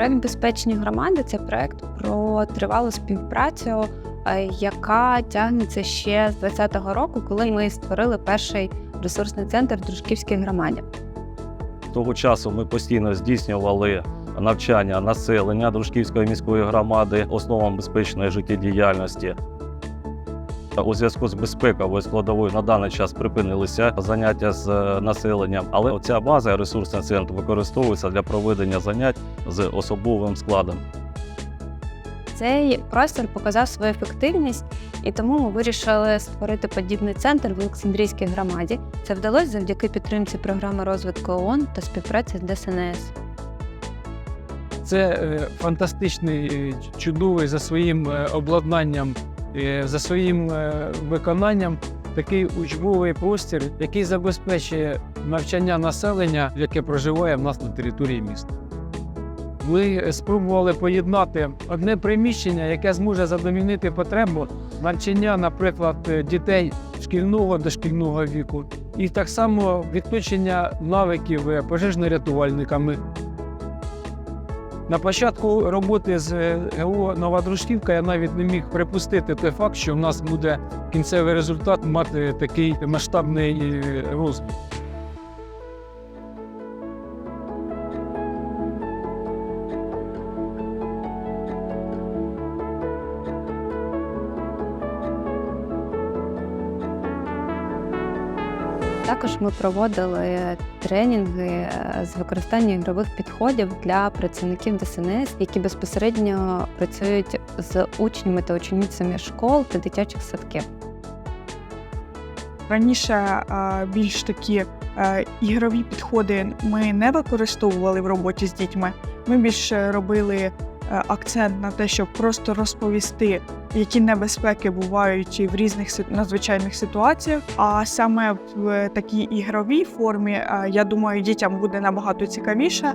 Проект Безпечні громади це проект про тривалу співпрацю, е, яка тягнеться ще з 2020 року, коли ми створили перший ресурсний центр в Дружківській громаді. Того часу ми постійно здійснювали навчання населення Дружківської міської громади основам безпечної життєдіяльності. У зв'язку з безпековою складовою на даний час припинилися заняття з е, населенням, але ця база ресурсний центр використовується для проведення занять з особовим складом. Цей простір показав свою ефективність, і тому ми вирішили створити подібний центр в Олександрійській громаді. Це вдалося завдяки підтримці програми розвитку ООН та співпраці з ДСНС. Це е, фантастичний, е, чудовий за своїм обладнанням, за своїм е, виконанням такий учбовий простір, який забезпечує навчання населення, яке проживає в нас на території міста. Ми спробували поєднати одне приміщення, яке зможе задовільнити потребу навчання, наприклад, е, дітей шкільного дошкільного віку, і так само відточення навиків е, пожежно-рятувальниками, на початку роботи з е, ГО Нова Дружківка я навіть не міг припустити той факт, що в нас буде кінцевий результат мати такий масштабний е, розвиток. Також ми проводили тренінги е, з використання ігрових підходів для працівників ДСНС, які безпосередньо працюють з учнями та ученицями школ та дитячих садків. Раніше е, більш такі е, ігрові підходи ми не використовували в роботі з дітьми. Ми більше робили акцент на те, щоб просто розповісти, які небезпеки бувають в різних надзвичайних ситуаціях. А саме в такій ігровій формі, е, я думаю, дітям буде набагато цікавіше,